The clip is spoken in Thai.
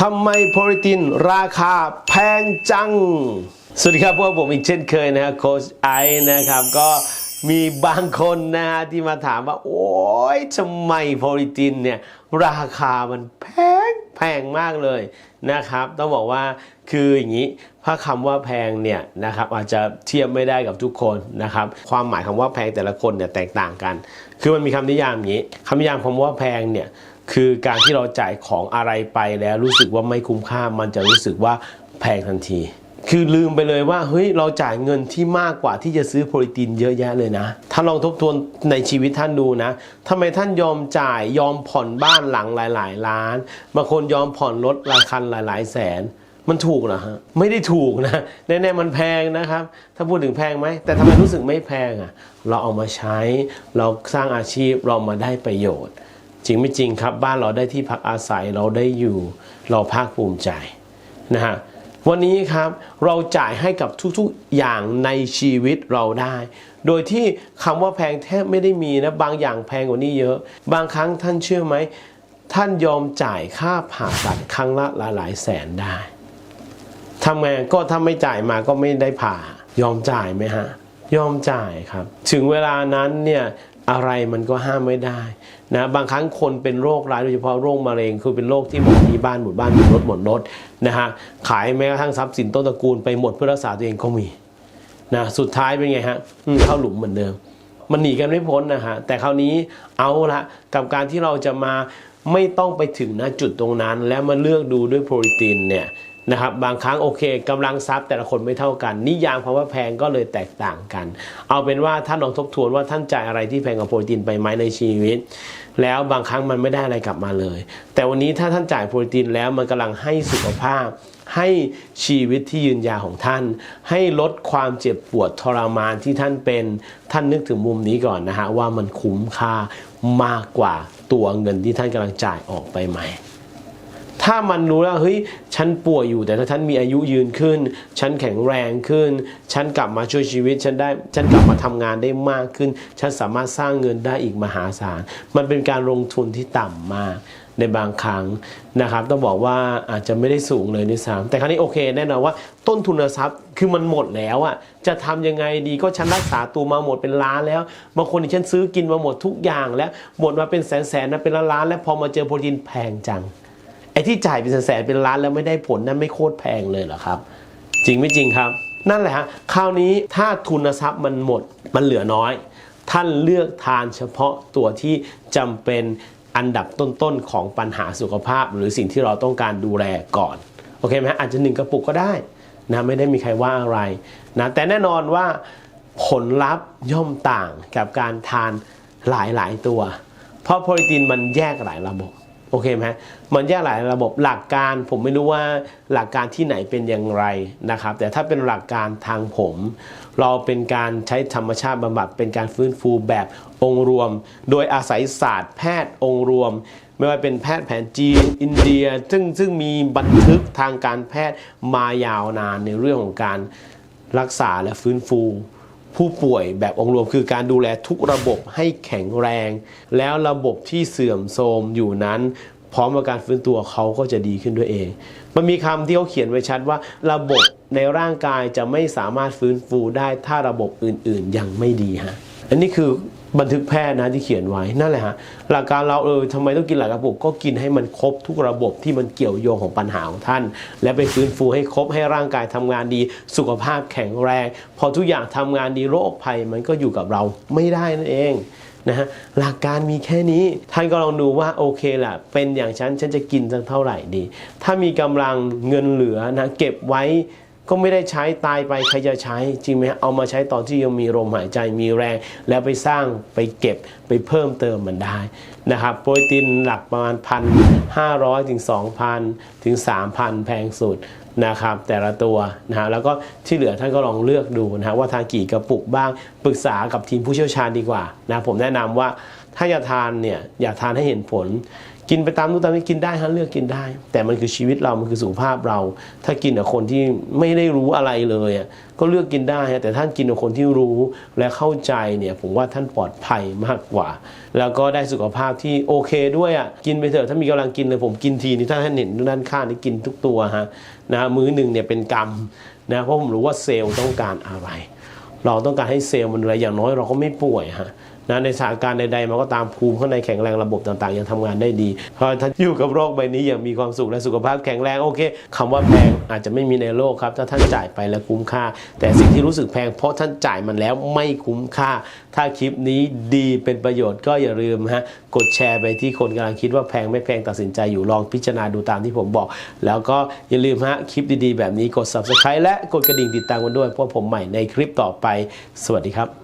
ทำไมโพลิตินราคาแพงจัง สวัสดีครับพวกผมอีกเช่นเคยนะฮะโค้ชไอนะครับก็มีบางคนนะฮะที่มาถามว่า โอ๊ยทำไมโพลิตินเนี่ย ราคามันแพงแพงมากเลยนะครับ ต้องบอกว่าคืออย่างนี้ถ้าคำว่าแพงเนี่ยนะครับอาจจะเทียบไม่ได้กับทุกคนนะครับ ความหมายคำว่าแพงแต่ละคนเนี่ยแตกต่างกัน คือมันมีคำนิยามอย่างนี้คำนิยามคำว่าแพงเนี่ย คือการที่เราจ่ายของอะไรไปแล้วรู้สึกว่าไม่คุ้มค่ามันจะรู้สึกว่าแพงทันที คือลืมไปเลยว่าเฮ้ยเราจ่ายเงินที่มากกว่าที่จะซื้อโปรตีนเยอะแยะเลยนะถ้าลองทบทวนในชีวิตท่านดูนะทำไมท่านยอมจ่ายยอมผ่อนบ้านหลังหลาย ๆ ล้านบางคนยอมผ่อนรถราคาหลาย ๆ แสนมันถูกเหรอฮะไม่ได้ถูกนะแน่ๆมันแพงนะครับ ถ้าพูดถึงแพงไหมแต่ทำไมรู้สึกไม่แพงอะ เราเอามาใช้เราสร้างอาชีพเรามาได้ประโยชน์ จริงไม่จริงครับบ้านเราได้ที่พักอาศัยเราได้อยู่เราภาคภูมิใจนะฮะวันนี้ครับเราจ่ายให้กับทุกๆอย่างในชีวิตเราได้ โดยที่คำว่าแพงแทบไม่ได้มีนะบางอย่างแพงกว่านี้เยอะ บางครั้งท่านเชื่อไหมท่านยอมจ่ายค่าผ่าตัดครั้งละหลายๆแสนได้ทำไงก็ถ้าไม่จ่ายมาก็ไม่ได้ผ่ายอมจ่ายไหมฮะยอมจ่ายครับ ถึงเวลานั้นเนี่ย อะไรมันก็ห้ามไม่ได้นะบางครั้งคนเป็นโรคร้ายโดยเฉพาะโรคมะเร็ง คือเป็นโรคที่หมดที่บ้านหมดบ้านหมดรถหมดรถนะฮะขายแม้กระทั่งทรัพย์สินต้นตระกูลไปหมดเพื่อรักษาตัวเองก็มีนะสุดท้ายเป็นไงฮะเข้าหลุมเหมือนเดิม มันหนีกันไม่พ้นนะฮะแต่คราวนี้เอาละกับการที่เราจะมาไม่ต้องไปถึงนะจุดตรงนั้น แล้วมาเลือกดูด้วยโปรตีนเนี่ย นะครับบางครั้งโอเคกำลังทรัพย์แต่ละคนไม่เท่ากัน นิยามคำว่าแพงก็เลยแตกต่างกัน เอาเป็นว่าท่านลองทบทวนว่าท่านจ่ายอะไรที่แพงกว่าโปรตีนไปไหมในชีวิต แล้วบางครั้งมันไม่ได้อะไรกลับมาเลย แต่วันนี้ถ้าท่านจ่ายโปรตีนแล้วมันกำลังให้สุขภาพ ให้ชีวิตที่ยืนยาวของท่าน ให้ลดความเจ็บปวดทรมานที่ท่านเป็นท่านนึกถึงมุมนี้ก่อนนะฮะว่ามันคุ้มค่ามากกว่าตัวเงินที่ท่านกำลังจ่ายออกไปไหม ถ้ามันรู้แล้วเฮ้ยฉันป่วยอยู่แต่ถ้าฉันมีอายุยืนขึ้น ฉันแข็งแรงขึ้น ฉันกลับมาช่วยชีวิต ฉันได้ฉันกลับมาทำงานได้มากขึ้น ฉันสามารถสร้างเงินได้อีกมหาศาล มันเป็นการลงทุนที่ต่ำมากในบางครั้งนะครับ ต้องบอกว่าอาจจะไม่ได้สูงเลยในสามแต่ครั้นี้โอเค แน่นอนว่าต้นทุนทรัพย์คือมันหมดแล้วอะจะทำยังไงดีก็ฉันรักษาตัวมาหมดเป็นล้านแล้วบางคนที่ฉันซื้อกินมาหมดทุกอย่างแล้วหมดมาเป็นแสนแสนนะเป็นล้านๆแล้วพอมาเจอโปรตีนแพงจัง ไอ้ที่จ่ายเป็นแสนเป็นล้านแล้วไม่ได้ผลนั่นไม่โคตรแพงเลยเหรอครับ จริงไม่จริงครับ นั่นแหละฮะคราวนี้ถ้าทุนทรัพย์มันหมดมันเหลือน้อย ท่านเลือกทานเฉพาะตัวที่จำเป็นอันดับต้นๆของปัญหาสุขภาพ หรือสิ่งที่เราต้องการดูแลก่อนโอเคไหมฮะอาจจะหนึ่งกระปุกก็ได้นะไม่ได้มีใครว่าอะไรนะแต่แน่นอนว่าผลลัพธ์ย่อมต่างกับการทานหลายๆตัว เพราะโปรตีนมันแยกหลายระบบ โอเคไหมมันแยกหลายระบบหลักการผมไม่รู้ว่าหลักการที่ไหนเป็นอย่างไรนะครับ แต่ถ้าเป็นหลักการทางผม เราเป็นการใช้ธรรมชาติบำบัดเป็นการฟื้นฟูแบบองค์รวม โดยอาศัยศาสตร์แพทย์องค์รวม ไม่ว่าเป็นแพทย์แผนจีน อินเดีย ซึ่งซึ่งมีบันทึกทางการแพทย์มายาวนานในเรื่องของการรักษาและฟื้นฟู ผู้ป่วยแบบองค์รวมคือการดูแลทุกระบบให้แข็งแรง แล้วระบบที่เสื่อมโทรมอยู่นั้น พร้อมกับการฟื้นตัวเขาก็จะดีขึ้นด้วยเอง มันมีคำที่เขาเขียนไว้ชัดว่า ระบบในร่างกายจะไม่สามารถฟื้นฟูได้ถ้าระบบอื่นๆ ยังไม่ดีฮะอันนี้คือ บันทึกแพทย์นะที่เขียนไว้นั่นแหละฮะหลักการเราเออทำไมต้องกินหลายกระปุกก็กินให้มันครบทุกระบบที่มันเกี่ยวโยงของปัญหาของท่าน และไปฟื้นฟูให้ครบให้ร่างกายทำงานดี สุขภาพแข็งแรง พอทุกอย่างทำงานดีโรคภัยมันก็อยู่กับเราไม่ได้นั่นเองนะฮะหลักการมีแค่นี้ท่านก็ลองดูว่าโอเคแหละเป็นอย่างฉันฉันจะกินสักเท่าไหร่ดี ถ้ามีกำลังเงินเหลือนะเก็บไว้ ก็ไม่ได้ใช้ตายไปใครจะใช้จริงไหมเอามาใช้ตอนที่ยังมีลมหายใจมีแรง แล้วไปสร้างไปเก็บไปเพิ่มเติมมันได้นะครับโปรตีนหลักประมาณพันห้าร้อยถึงสองพันถึงสามพันแพงสุดนะครับแต่ละตัวนะฮะแล้วก็ที่เหลือท่านก็ลองเลือกดูนะฮะว่าทานกี่กระปุกบ้างปรึกษากับทีมผู้เชี่ยวชาญดีกว่านะผมแนะนำว่าถ้าอยากทานเนี่ยอยากทานให้เห็นผล กินไปตามนู้นตามนี้กินได้ฮะเลือกกินได้ แต่มันคือชีวิตเรา มันคือสุขภาพเรา ถ้ากินกับคนที่ไม่ได้รู้อะไรเลยอะก็เลือกกินได้ฮะแต่ท่านกินกับคนที่รู้และเข้าใจเนี่ยผมว่าท่านปลอดภัยมากกว่า แล้วก็ได้สุขภาพที่โอเคด้วยอะกินไปเถอะถ้ามีกำลังกินเลยผมกินทีนี่ถ้าท่านเห็นด้านข้างนี่กินทุกตัวฮะนะมื้อหนึ่งเนี่ยเป็นกรรมนะเพราะผมรู้ว่าเซลล์ต้องการอะไร เราต้องการให้เซลล์มันอะไรอย่างน้อยเราก็ไม่ป่วยฮะ นะในสถานการณ์ใดๆมันก็ตามภูมิข้างในแข็งแรงระบบต่างๆ ยังทำงานได้ดีเพราะท่านอยู่กับโรคใบนี้อย่างมีความสุขและสุขภาพแข็งแรงโอเคคำว่าแพงอาจจะไม่มีในโลกครับ ถ้าท่านจ่ายไปแล้วคุ้มค่า แต่สิ่งที่รู้สึกแพงเพราะท่านจ่ายมันแล้วไม่คุ้มค่า ถ้าคลิปนี้ดีเป็นประโยชน์ก็อย่าลืมฮะกดแชร์ไปที่คนกำลังคิดว่าแพงไม่แพงตัดสินใจอยู่ลองพิจารณาดูตามที่ผมบอก แล้วก็อย่าลืมฮะคลิปดีๆ แบบนี้กด subscribe และกดกระดิ่งติดตามกันด้วยเพราะผมใหม่ในคลิปต่อไป สวัสดีครับ